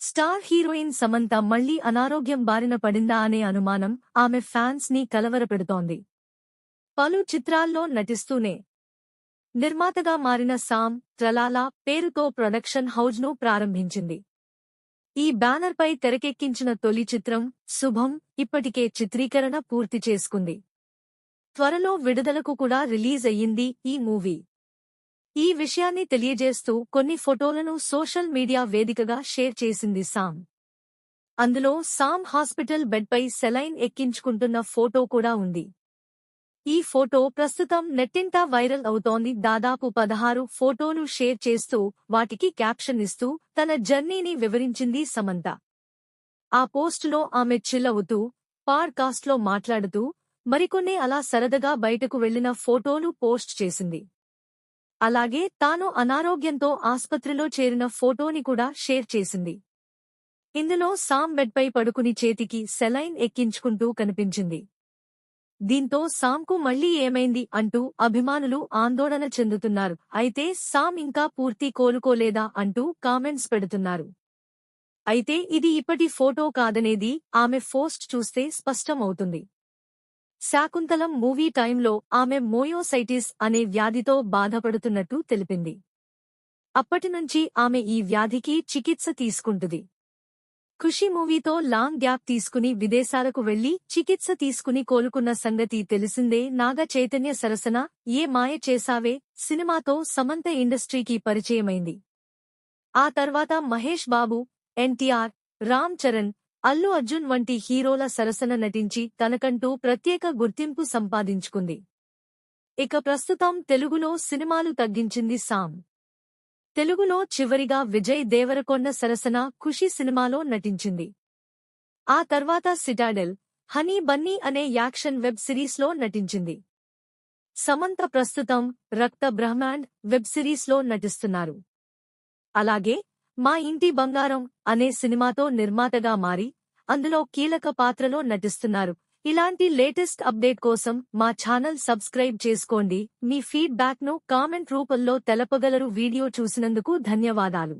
Star heroine Samantha మళ్ళీ అనారోగ్యం బారిన పడిందా అనే అనుమానం ఆమె ఫ్యాన్స్ని కలవరపెడుతోంది. పలు చిత్రాల్లో నటిస్తూనే నిర్మాతగా మారిన సామ్ ట్రలాలా పేరుతో ప్రొడక్షన్ హౌజ్ను ప్రారంభించింది. ఈ బ్యానర్పై తెరకెక్కించిన తొలి చిత్రం శుభం ఇప్పటికే చిత్రీకరణ పూర్తి చేసుకుంది. త్వరలో విడుదలకు కూడా రిలీజ్ అయ్యింది ఈ మూవీ. ఈ విషయాన్ని తెలియజేస్తూ కొన్ని ఫోటోలను సోషల్ మీడియా వేదికగా షేర్ చేసింది సామ్. అందులో సామ్ హాస్పిటల్ బెడ్పై సెలైన్ ఎక్కించుకుంటున్న ఫోటో కూడా ఉంది. ఈ ఫోటో ప్రస్తుతం నెట్టింటా వైరల్ అవుతోంది. దాదాపు పదహారు ఫోటోలు షేర్ చేస్తూ వాటికి క్యాప్షన్ ఇస్తూ తన జర్నీని వివరించింది సమంత. ఆ పోస్టులో ఆమె చిల్లవుతూ పాడ్కాస్ట్లో మాట్లాడుతూ మరికొన్ని అలా సరదగా బయటకు వెళ్ళిన ఫోటోలు పోస్ట్ చేసింది. అలాగే తాను అనారోగ్యంతో ఆస్పత్రిలో చేరిన ఫోటోని కూడా షేర్ చేసింది. ఇందులో సామ్ బెడ్పై పడుకుని చేతికి సెలైన్ ఎక్కించుకుంటూ కనిపించింది. దీంతో సామ్కు మళ్ళీ ఏమైంది అంటూ అభిమానులు ఆందోళన చెందుతున్నారు. అయితే సామ్ ఇంకా పూర్తి కోలుకోలేదా అంటూ కామెంట్స్ పెడుతున్నారు. అయితే ఇది ఇప్పటి ఫోటో కాదనేది ఆమె పోస్ట్ చూస్తే స్పష్టమవుతుంది. శాకుంతలం మూవీ టైంలో ఆమె మోయోసైటిస్ అనే వ్యాధితో బాధపడుతున్నట్టు తెలిపింది. అప్పటినుంచి ఆమె ఈ వ్యాధికి చికిత్స తీసుకుంటుంది. ఖుషి మూవీతో లాంగ్ గ్యాప్ తీసుకుని విదేశాలకు వెళ్ళి చికిత్స తీసుకుని కోలుకున్న సంగతి తెలిసిందే నాగ చైతన్య సరసన ఏ మాయ చేసావే సినిమాతో సమంత ఇండస్ట్రీకి పరిచయమైంది. ఆ తర్వాత మహేష్ బాబు ఎన్టీఆర్ రామ్ చరణ్ అల్లు అర్జున్ వంటి హీరోల సరసన నటించి తనకంటూ ప్రత్యేక గుర్తింపు సంపాదించుకుంది. ఇక ప్రస్తుతం తెలుగులో సినిమాలు తగ్గించింది సామ్. తెలుగులో చివరిగా విజయ్ దేవరకొండ సరసన ఖుషి సినిమాలో నటించింది. ఆ తర్వాత సిటాడెల్ హనీ బన్నీ అనే యాక్షన్ వెబ్ సిరీస్లో నటించింది. సమంత ప్రస్తుతం రక్త బ్రహ్మాండ్ వెబ్ సిరీస్లో నటిస్తున్నారు. అలాగే మా ఇంటి బంగారం అనే సినిమాతో నిర్మాతగా మారి అందులో కీలక పాత్రలో నటిస్తున్నారు. ఇలాంటి లేటెస్ట్ అప్డేట్ కోసం మా ఛానల్ సబ్స్క్రైబ్ చేసుకోండి. మీ ఫీడ్బ్యాక్ను కామెంట్ రూపంలో తెలపగలరు. వీడియో చూసినందుకు ధన్యవాదాలు.